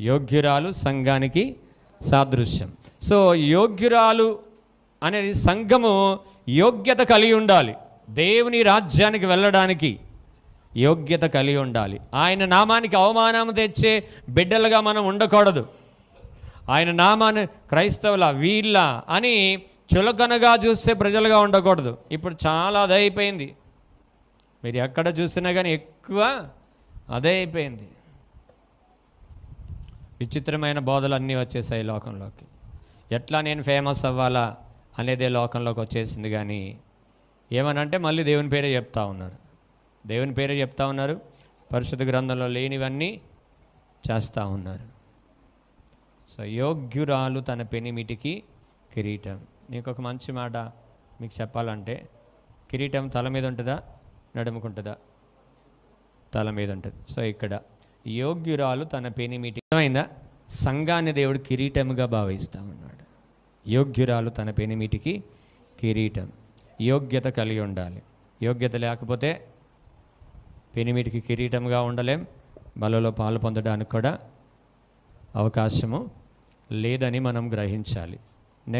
యోగ్యురాలు సంఘానికి సాదృశ్యం. సో యోగ్యురాలు అనేది సంఘము యోగ్యత కలిగి ఉండాలి. దేవుని రాజ్యానికి వెళ్ళడానికి యోగ్యత కలిగి ఉండాలి. ఆయన నామానికి అవమానం తెచ్చే బిడ్డలుగా మనం ఉండకూడదు. ఆయన నామాన్ని క్రైస్తవుల వీళ్ళ అని చులకనగా చూస్తే ప్రజలుగా ఉండకూడదు. ఇప్పుడు చాలా అదే అయిపోయింది. మీరు ఎక్కడ చూసినా కానీ ఎక్కువ అదే అయిపోయింది. విచిత్రమైన బోధలు అన్నీ వచ్చేసాయి లోకంలోకి. ఎట్లా నేను ఫేమస్ అవ్వాలా అనేదే లోకంలోకి వచ్చేసింది కానీ ఏమనంటే మళ్ళీ దేవుని పేరే చెప్తా ఉన్నారు. దేవుని పేరే చెప్తా ఉన్నారు పరిశుద్ధ గ్రంథంలో లేనివన్నీ చేస్తూ ఉన్నారు. సో యోగ్యురాలు తన పెనిమిటికి కిరీటం. నీకు ఒక మంచి మాట మీకు చెప్పాలంటే కిరీటం తల మీద ఉంటుందా నడుముకుంటుందా? తల మీద ఉంటుంది. సో ఇక్కడ యోగ్యురాలు తన పెనిమిటి అర్థమైందా? సంఘాన్ని దేవుడు కిరీటముగా భావిస్తూ ఉన్నాడు యోగ్యురాలు తన పెనిమిటికి కిరీటం. యోగ్యత కలిగి ఉండాలి. యోగ్యత లేకపోతే పెనిమిటికి కిరీటంగా ఉండలేం. బలలో పాలు పొందడానికి కూడా అవకాశము లేదని మనం గ్రహించాలి.